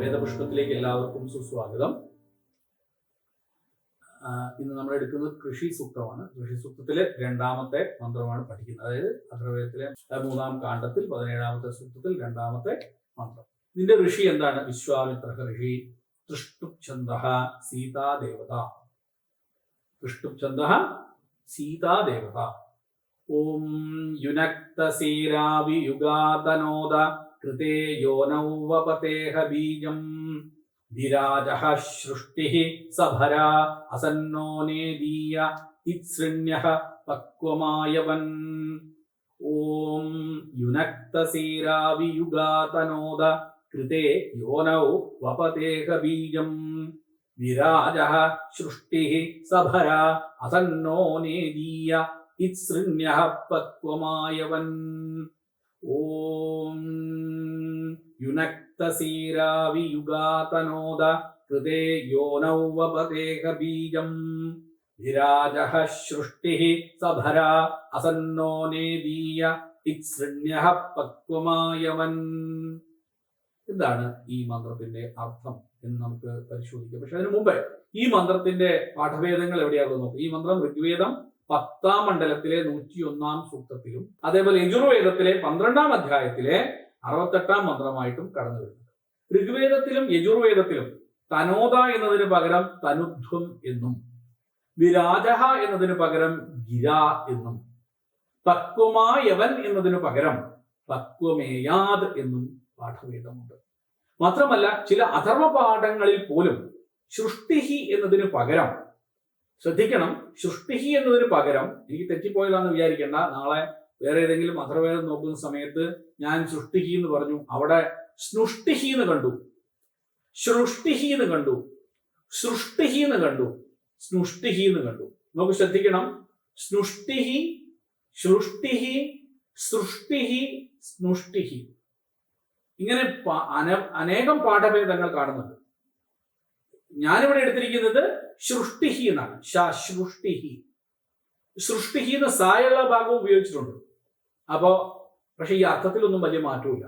വേദപുഷ്പത്തിലേക്ക് എല്ലാവർക്കും സുസ്വാഗതം. ഇന്ന് നമ്മൾ എടുക്കുന്നത് കൃഷി സൂക്തമാണ്. കൃഷി സൂക്തത്തിലെ രണ്ടാമത്തെ മന്ത്രമാണ് പഠിക്കുന്നത്. അതായത് അഥർവേദത്തിലെ മൂന്നാം കാണ്ഡത്തിൽ പതിനേഴാമത്തെ സൂക്തത്തിൽ രണ്ടാമത്തെ മന്ത്രം. ഇതിന്റെ ഋഷി എന്താണ്? വിശ്വാമിത്ര ഋഷി തൃഷ്ടുപ്ഛന്ദ സീതാദേവത. തൃഷ്ടുപ്ഛന്ദ സീതാദേവത. ഓം യോനൗ വപതേഹ ബീജം വിരാജഃ സൃഷ്ടിഃ സഭരാ അസന്നോ നേദീയ ഇത്സൃണ്യഃ പക്വമായവൻ ഓം യുനക്തസീരാവിയുഗാതനോദ കൃതേ യോനൗ വപതേഹ ബീജം വിരാജഃ സൃഷ്ടിഃ സഭരാ അസന്നോ നേദീയ ഇത്സൃണ്യഃ പക്വമായവൻ ഓം യുനക്തസീരാവിയുഗാതനോദ വപതേഹ ബീജം വിരാജഃ സൃഷ്ടിഃ സഭരാ അസന്നോ നേദീയ ഇത്സൃണ്യഃ പക്വമായവൻ എന്താണ് ഈ മന്ത്രത്തിന്റെ അർത്ഥം എന്ന് നമുക്ക് പരിശോധിക്കാം. പക്ഷെ അതിനു മുമ്പ് ഈ മന്ത്രത്തിന്റെ പാഠഭേദങ്ങൾ എവിടെയാകുന്നു ഈ മന്ത്രം ഋഗ്വേദം പത്താം മണ്ഡലത്തിലെ നൂറ്റിയൊന്നാം സൂക്തത്തിലും അതേപോലെ യജുർവേദത്തിലെ പന്ത്രണ്ടാം അധ്യായത്തിലെ അറുപത്തെട്ടാം മന്ത്രമായിട്ടും കടന്നു വരുന്നു. ഋഗ്വേദത്തിലും യജുർവേദത്തിലും തനോദ എന്നതിന് പകരം തനുധ്വം എന്നും വിരാജഹ എന്നതിന് പകരം ഗിര എന്നും പക്വമായവൻ എന്നതിന് പകരം പക്വമേയാത് എന്നും പാഠഭേദമുണ്ട്. മാത്രമല്ല ചില അഥർവ പാഠങ്ങളിൽ പോലും സൃഷ്ടിഹി എന്നതിന് പകരം ശ്രദ്ധിക്കണം സൃഷ്ടിഹി എന്നതിന് പകരം എനിക്ക് തെറ്റിപ്പോയതാണെന്ന് വിചാരിക്കേണ്ട നാളെ വേറെ ഏതെങ്കിലും അഥർവേദം നോക്കുന്ന സമയത്ത് ഞാൻ സൃഷ്ടിഹി എന്ന് പറഞ്ഞു. അവിടെ സ്നുഷ്ടിഹി എന്ന് കണ്ടു. സൃഷ്ടിഹി എന്ന് കണ്ടു. സൃഷ്ടിഹി എന്ന് കണ്ടു. സ്നുഷ്ടിഹി എന്ന് കണ്ടു. നമുക്ക് ശ്രദ്ധിക്കണം. സ്നുഷ്ടിഹി സൃഷ്ടിഹി സൃഷ്ടിഹി സ്നുഷ്ടിഹി ഇങ്ങനെ അനേകം പാഠഭേദങ്ങൾ കാണുന്നുണ്ട്. ഞാനിവിടെ എടുത്തിരിക്കുന്നത് സൃഷ്ടിഹി എന്നാണ്. സൃഷ്ടിഹി. സൃഷ്ടിഹി എന്ന സായുള്ള ഭാഗം ഉപയോഗിച്ചിട്ടുണ്ട്. അപ്പോ പക്ഷെ ഈ അർത്ഥത്തിലൊന്നും വലിയ മാറ്റമില്ല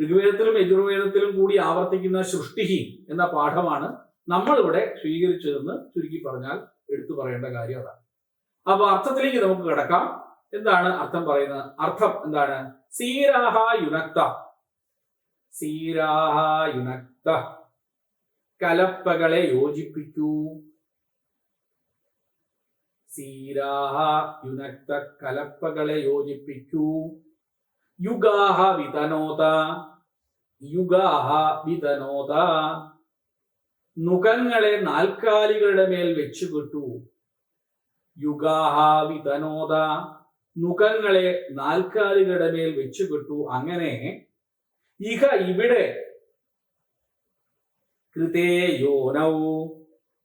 ഋഗ്വേദത്തിലും യജുർവേദത്തിലും കൂടി ആവർത്തിക്കുന്ന സൃഷ്ടിഹി എന്ന പാഠമാണ് നമ്മളിവിടെ സ്വീകരിച്ചതെന്ന് ചുരുക്കി പറഞ്ഞാൽ എടുത്തു പറയേണ്ട കാര്യം അതാണ്. അപ്പൊ അർത്ഥത്തിലേക്ക് നമുക്ക് കിടക്കാം. എന്താണ് അർത്ഥം പറയുന്നത്? അർത്ഥം എന്താണ്? സീരാഹ യുനക്ത. സീരാഹ യുനക്ത. കലപ്പകളെ യോജിപ്പിക്കൂ. യുനക്ത കലപ്പകളെ യോജിപ്പിക്കൂ. യുഗാഹ വിതനോത യുഗാഹ വിതനോത നുഖങ്ങളെ നാൽക്കാലികളുടെ മേൽ വെച്ചുകെട്ടു. യുഗാഹ വിതനോത നുഖങ്ങളെ നാൽക്കാലികളുടെ മേൽ വെച്ചുകെട്ടു. അങ്ങനെ ഇഹ ഇവിടെ കൃതേ യോനൗ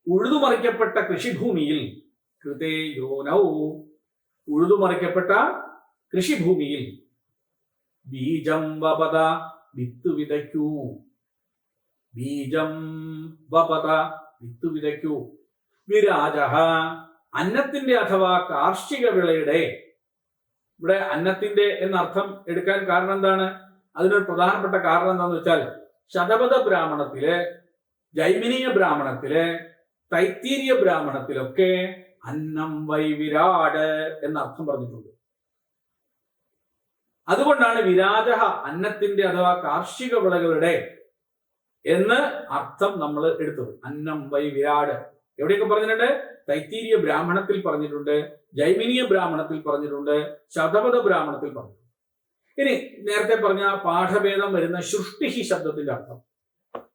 ഉഴുതുമറിക്കപ്പെട്ട കൃഷിഭൂമിയിൽ കൃതേ യോനൗ. ഉഴുതുമറിക്കപ്പെട്ട കൃഷിഭൂമിയിൽ ബീജം വപത വിത്ത് വിതയ്ക്കൂ. ബീജം വപത വിത്ത് വിതയ്ക്കൂ. വിരാജ അന്നത്തിന്റെ അഥവാ കാർഷിക വിളയുടെ ഇവിടെ അന്നത്തിന്റെ എന്നർത്ഥം എടുക്കാൻ കാരണം എന്താണ്? അതിനൊരു പ്രധാനപ്പെട്ട കാരണം എന്താണെന്ന് വെച്ചാൽ ശതപഥ ബ്രാഹ്മണത്തിലെ ജൈമിനീയ ബ്രാഹ്മണത്തിലെ തൈത്തീരിയ ബ്രാഹ്മണത്തിലൊക്കെ അന്നം വൈ വിരാട് എന്ന അർത്ഥം പറഞ്ഞിട്ടുണ്ട്. അതുകൊണ്ടാണ് വിരാജ അന്നത്തിന്റെ അഥവാ കാർഷിക വിളകളുടെ എന്ന് അർത്ഥം നമ്മൾ എടുത്തത്. അന്നം വൈ വിരാട്. എവിടെയൊക്കെ പറഞ്ഞിട്ടുണ്ട്? തൈത്തീരിയ ബ്രാഹ്മണത്തിൽ പറഞ്ഞിട്ടുണ്ട് ജൈമിനിയ ബ്രാഹ്മണത്തിൽ പറഞ്ഞിട്ടുണ്ട് ശതപഥ ബ്രാഹ്മണത്തിൽ പറഞ്ഞു ഇനി നേരത്തെ പറഞ്ഞ പാഠഭേദം വരുന്ന സൃഷ്ടിഹി ശബ്ദത്തിന്റെ അർത്ഥം.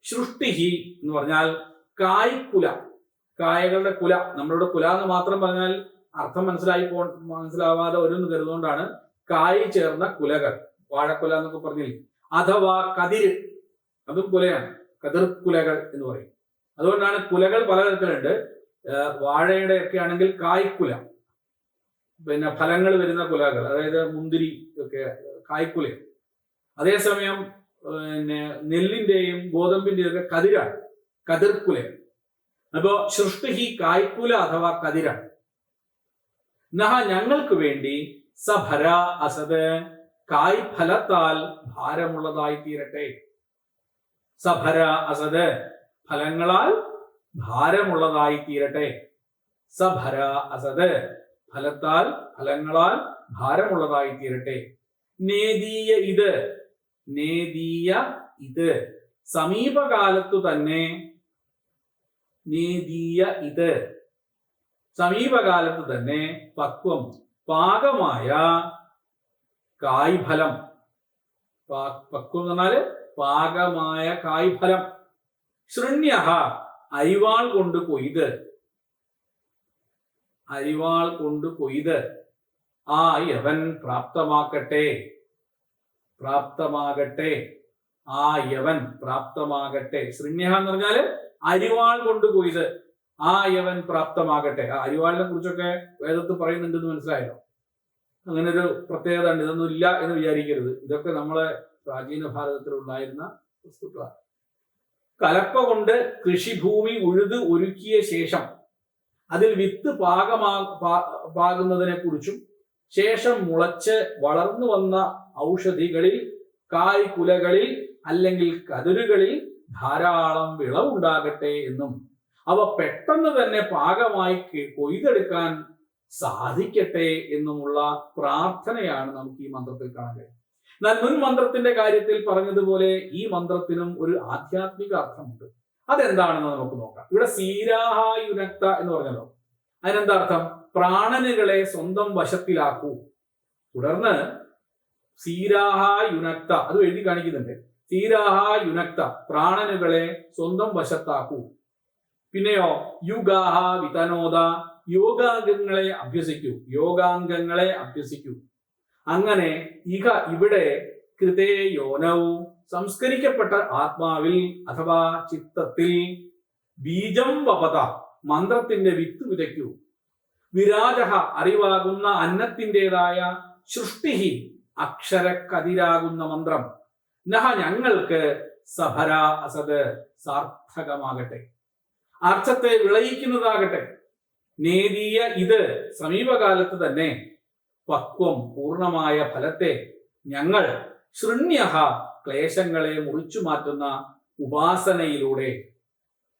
സൃഷ്ടിഹി എന്ന് പറഞ്ഞാൽ കായ്ക്കുല. കായകളുടെ കുല നമ്മളുടെ കുല എന്ന് മാത്രം പറഞ്ഞാൽ അർത്ഥം മനസ്സിലായി പോ മനസ്സിലാവാതെ ഓരോന്ന് കരുതുകൊണ്ടാണ് കായി ചേർന്ന കുലകൾ. വാഴക്കുല എന്നൊക്കെ പറഞ്ഞില്ലേ? അഥവാ കതിര് അതും കുലയാണ്. കതിർ കുലകൾ എന്ന് പറയും. അതുകൊണ്ടാണ് കുലകൾ പലതരത്തിലുണ്ട്. വാഴയുടെ ഒക്കെ ആണെങ്കിൽ കായ്ക്കുല. പിന്നെ ഫലങ്ങൾ വരുന്ന കുലകൾ അതായത് മുന്തിരി ഒക്കെ കായ്ക്കുല. അതേസമയം പിന്നെ നെല്ലിന്റെയും ഗോതമ്പിന്റെയും ഒക്കെ കതിരാണ്. കതിർക്കുല അപ്പോ സൃഷ്ടി കായ്ക്കുല അഥവാ കതിരാണ് നഹ ഞങ്ങൾക്ക് വേണ്ടി സഭര അസത് കായ് ഫലത്താൽ ഭാരമുള്ളതായി തീരട്ടെ. സഭര അസത് ഫലങ്ങളാൽ ഭാരമുള്ളതായി തീരട്ടെ. സഭര അസത് ഫലത്താൽ ഫലങ്ങളാൽ ഭാരമുള്ളതായി തീരട്ടെ. നേതീയ ഇത് നേതീയ ഇത് സമീപകാലത്തു തന്നെ നേതീയ ഇത്. സമീപകാലത്ത് തന്നെ പക്വം പാകമായ കായ്ഫലം. പക്വം എന്ന് പറഞ്ഞാൽ പാകമായ കായ്ഫലം. ശൃണ്യ അരിവാൾ കൊണ്ട് കൊയ്ത്. അരിവാൾ കൊണ്ട് കൊയ്ത്. ആ യവൻ പ്രാപ്തമാക്കട്ടെ പ്രാപ്തമാകട്ടെ. ആ യവൻ പ്രാപ്തമാകട്ടെ. ശൃണ്യ എന്ന് പറഞ്ഞാൽ അരിവാൾ കൊണ്ടുപോയത്. ആ യവൻ പ്രാപ്തമാകട്ടെ. ആ അരിവാളിനെ കുറിച്ചൊക്കെ വേദത്ത് പറയുന്നുണ്ടെന്ന് മനസ്സിലായല്ലോ. അങ്ങനെ ഒരു പ്രത്യേകത ഉണ്ട് ഇതൊന്നും ഇല്ല എന്ന് വിചാരിക്കരുത്. ഇതൊക്കെ നമ്മളെ പ്രാചീന ഭാരതത്തിൽ ഉണ്ടായിരുന്ന വസ്തുക്കളാണ്. കലപ്പ കൊണ്ട് കൃഷിഭൂമി ഉഴുത് ഒരുക്കിയ ശേഷം അതിൽ വിത്ത് പാകമാ പാകുന്നതിനെ കുറിച്ചും ശേഷം മുളച്ച് വളർന്നു വന്ന ഔഷധികളിൽ കായ്ക്കുലകളിൽ അല്ലെങ്കിൽ കതിരുകളിൽ ധാരാളം വിളവുണ്ടാകട്ടെ എന്നും അവ പെട്ടെന്ന് തന്നെ പാകമായി കൊയ്തെടുക്കാൻ സാധിക്കട്ടെ എന്നുമുള്ള പ്രാർത്ഥനയാണ് നമുക്ക് ഈ മന്ത്രത്തിൽ കാണാൻ കഴിയും എന്നാൽ മുൻ മന്ത്രത്തിന്റെ കാര്യത്തിൽ പറഞ്ഞതുപോലെ ഈ മന്ത്രത്തിനും ഒരു ആധ്യാത്മിക അർത്ഥമുണ്ട്. അതെന്താണെന്ന് നമുക്ക് നോക്കാം. ഇവിടെ സീരാഹായുനക്ത എന്ന് പറഞ്ഞല്ലോ. അതിനെന്താ അർത്ഥം? പ്രാണനുകളെ സ്വന്തം വശത്തിലാക്കൂ. തുടർന്ന് സീരാഹായുനക്ത അത് എഴുതി കാണിക്കുന്നുണ്ട്. സീരാഹായുനക്ത പ്രാണനുകളെ സ്വന്തം വശത്താക്കൂ. പിന്നെയോ യുഗാഹ വിതനോദ യോഗാംഗങ്ങളെ അഭ്യസിക്കൂ. യോഗാംഗങ്ങളെ അഭ്യസിക്കൂ. അങ്ങനെ ഇഹ ഇവിടെ കൃതേ യോനവും സംസ്കരിക്കപ്പെട്ട ആത്മാവിൽ അഥവാ ചിത്തത്തിൽ ബീജം വപത മന്ത്രത്തിന്റെ വിത്ത് വിതയ്ക്കൂ. വിരാജഹ അറിവാകുന്ന അന്നത്തിന്റെതായ സൃഷ്ടിഹി അക്ഷരക്കതിരാകുന്ന മന്ത്രം. നഹ ഞങ്ങൾക്ക് സഹര അസത് സാർത്ഥകമാകട്ടെ. അർത്ഥത്തെ വിളയിക്കുന്നതാകട്ടെ. നേരിയ ഇത് സമീപകാലത്ത് തന്നെ പക്വം പൂർണമായ ഫലത്തെ ഞങ്ങൾ ശൃണ്യഹ ക്ലേശങ്ങളെ മുറിച്ചു മാറ്റുന്ന ഉപാസനയിലൂടെ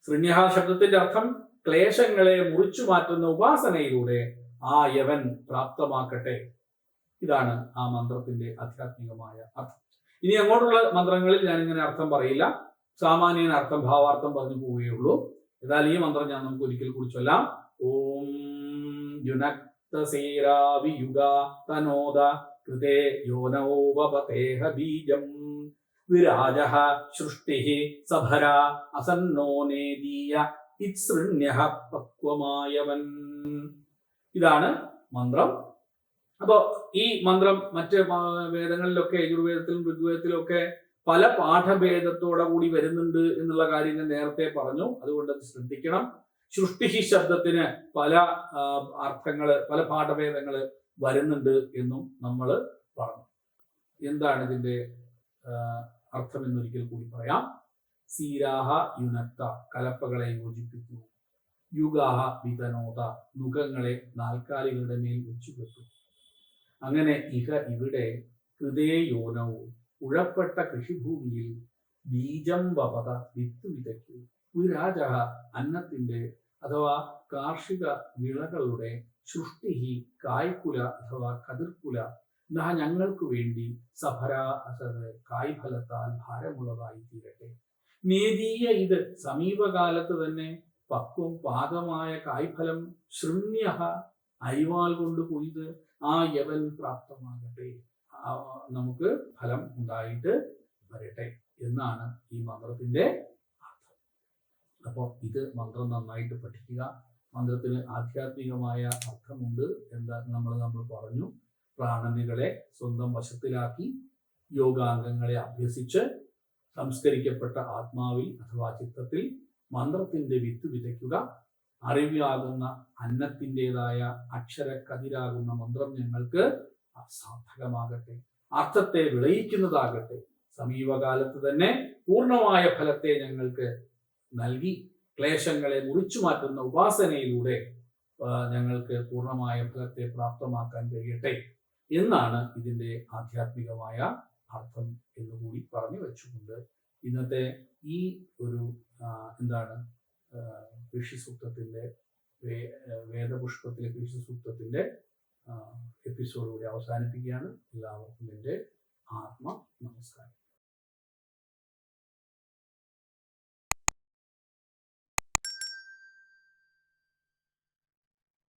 ശൃണ്യഹ ശബ്ദത്തിന്റെ അർത്ഥം ക്ലേശങ്ങളെ മുറിച്ചു മാറ്റുന്ന ഉപാസനയിലൂടെ ആ യവൻ പ്രാപ്തമാക്കട്ടെ. ഇതാണ് ആ മന്ത്രത്തിന്റെ ആധ്യാത്മികമായ അർത്ഥം. ഇനി അങ്ങോട്ടുള്ള മന്ത്രങ്ങളിൽ ഞാൻ ഇങ്ങനെ അർത്ഥം പറയില്ല. സാമാന്യൻ അർത്ഥം ഭാവാർത്ഥം പറഞ്ഞു പോവുകയുള്ളൂ എന്നാൽ ഈ മന്ത്രം ഞാൻ നമുക്ക് ഒരിക്കൽ കൂടി ചൊല്ലാം. ഓം യുനക്തസേരാവിയുഗ തനോദ കൃതേ യോനോപതേഹ ബീജം വിരാജ സൃഷ്ടി സഭര അസന്നോ നേദീയ ഇത്സൃണ്യ പക്വമായവൻ. ഇതാണ് മന്ത്രം. അപ്പോ ഈ മന്ത്രം മറ്റ് വേദങ്ങളിലൊക്കെ യജുർവേദത്തിലും ഋഗ്വേദത്തിലും ഒക്കെ പല പാഠഭേദത്തോടെ കൂടി വരുന്നുണ്ട് എന്നുള്ള കാര്യം ഞാൻ നേരത്തെ പറഞ്ഞു. അതുകൊണ്ട് അത് ശ്രദ്ധിക്കണം. സൃഷ്ടി ശബ്ദത്തിന് പല അർത്ഥങ്ങൾ പല പാഠഭേദങ്ങൾ വരുന്നുണ്ട് എന്നും നമ്മൾ പറഞ്ഞു. എന്താണ് ഇതിന്റെ അർത്ഥം എന്നൊരിക്കൽ കൂടി പറയാം. സീരാഹ യുനത്ത കലപ്പകളെ യോജിപ്പിക്കൂ. യുഗാഹ വിതനോത മുഖങ്ങളെ നാൽക്കാലികളുടെ മേൽ വെച്ചുകെട്ടു. അങ്ങനെ ഇഹ ഇവിടെ ഹൃദയ യോനവും ഉഴപ്പെട്ട കൃഷിഭൂമിയിൽ ബീജം വപത വിത്ത് വിതയ്ക്കൂ. രാജ അന്നത്തിന്റെ അഥവാ കാർഷിക വിളകളുടെ സൃഷ്ടിഹി കായ്ക്കുല അഥവാ കതിർക്കുല. എന്നാ ഞങ്ങൾക്ക് വേണ്ടി സഫര അസത് കായ്ഫലത്താൽ ഭാരമുള്ളതായി തീരട്ടെ നേതീയ ഇത് സമീപകാലത്ത് തന്നെ പക്വം പാകമായ കായ്ഫലം ശൃണ്യ അരിവാൾ കൊണ്ട് കൊയ്ത് ആ യവൻ പ്രാപ്തമാകട്ടെ. നമുക്ക് ഫലം ഉണ്ടായിട്ട് വരട്ടെ എന്നാണ് ഈ മന്ത്രത്തിന്റെ അർത്ഥം. അപ്പോൾ ഇത് മന്ത്രം നന്നായിട്ട് പഠിക്കുക. മന്ത്രത്തിന് ആധ്യാത്മികമായ അർത്ഥമുണ്ട് എന്താ നമ്മൾ നമ്മൾ പറഞ്ഞു. പ്രാണനുകളെ സ്വന്തം വശത്തിലാക്കി യോഗാംഗങ്ങളെ അഭ്യസിച്ച് സംസ്കരിക്കപ്പെട്ട ആത്മാവിൽ അഥവാ ചിത്തത്തിൽ മന്ത്രത്തിന്റെ വിത്ത് വിതയ്ക്കുക. അറിവാകുന്ന അന്നത്തിന്റെതായ അക്ഷരക്കതിരാകുന്ന മന്ത്രം ഞങ്ങൾക്ക് സാർത്ഥകമാകട്ടെ. അർത്ഥത്തെ വിളയിക്കുന്നതാകട്ടെ. സമീപകാലത്ത് തന്നെ പൂർണമായ ഫലത്തെ ഞങ്ങൾക്ക് നൽകി ക്ലേശങ്ങളെ മുറിച്ചു മാറ്റുന്ന ഉപാസനയിലൂടെ ഞങ്ങൾക്ക് പൂർണമായ ഫലത്തെ പ്രാപ്തമാക്കാൻ കഴിയട്ടെ എന്നാണ് ഇതിന്റെ ആധ്യാത്മികമായ അർത്ഥം എന്നുകൂടി പറഞ്ഞു വെച്ചുകൊണ്ട് ഇന്നത്തെ ഈ ഒരു എന്താണ് ആ, ഋഷി സൂക്തത്തിന്റെ വേ- വേദപുഷ്പത്തിലെ ഋഷി സൂക്തത്തിന്റെ എപ്പിസോഡ് കൂടി അവസാനിപ്പിക്കുകയാണ്. എല്ലാവർക്കും എന്റെ ആത്മ നമസ്കാരം.